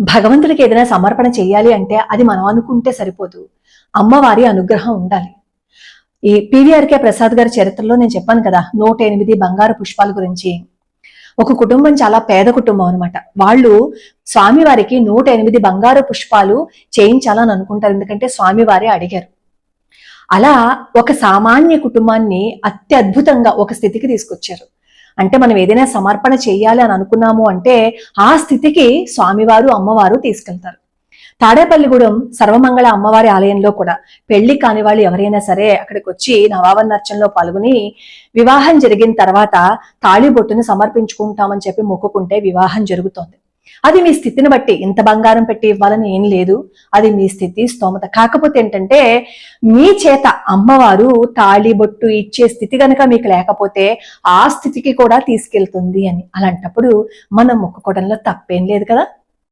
భగవంతుడికి ఏదైనా సమర్పణ చేయాలి అంటే అది మనం అనుకుంటే సరిపోదు. అమ్మవారి అనుగ్రహం ఉండాలి. ఈ పివిఆర్కే ప్రసాద్ గారి చరిత్రలో నేను చెప్పాను కదా నూట ఎనిమిది బంగారు పుష్పాల గురించి. ఒక కుటుంబం చాలా పేద కుటుంబం అనమాట వాళ్ళు స్వామివారికి నూట ఎనిమిది బంగారు పుష్పాలు చేయించాలని అనుకుంటారు. ఎందుకంటే స్వామివారే అడిగారు. అలా ఒక సామాన్య కుటుంబాన్ని అత్యద్భుతంగా ఒక స్థితికి తీసుకొచ్చారు. అంటే మనం ఏదైనా సమర్పణ చేయాలి అని అనుకున్నాము అంటే ఆ స్థితికి స్వామివారు అమ్మవారు తీసుకెళ్తారు. తాడేపల్లిగూడెం సర్వమంగళ అమ్మవారి ఆలయంలో కూడా పెళ్ళి కాని వాళ్ళు ఎవరైనా సరే అక్కడికి వచ్చి నవావన్నర్చనలో పాల్గొని వివాహం జరిగిన తర్వాత తాళిబొట్టును సమర్పించుకుంటామని చెప్పి మొక్కుకుంటే వివాహం జరుగుతోంది. అది మీ స్థితిని బట్టి ఇంత బంగారం పెట్టి ఇవ్వాలని ఏం లేదు. అది మీ స్థితి స్తోమత. కాకపోతే ఏంటంటే మీ చేత అమ్మవారు తాళి బొట్టు ఇచ్చే స్థితి గనక మీకు లేకపోతే ఆ స్థితికి కూడా తీసుకెళ్తుంది అని. అలాంటప్పుడు మనం మొక్కుకోవడంలో తప్పేం లేదు కదా.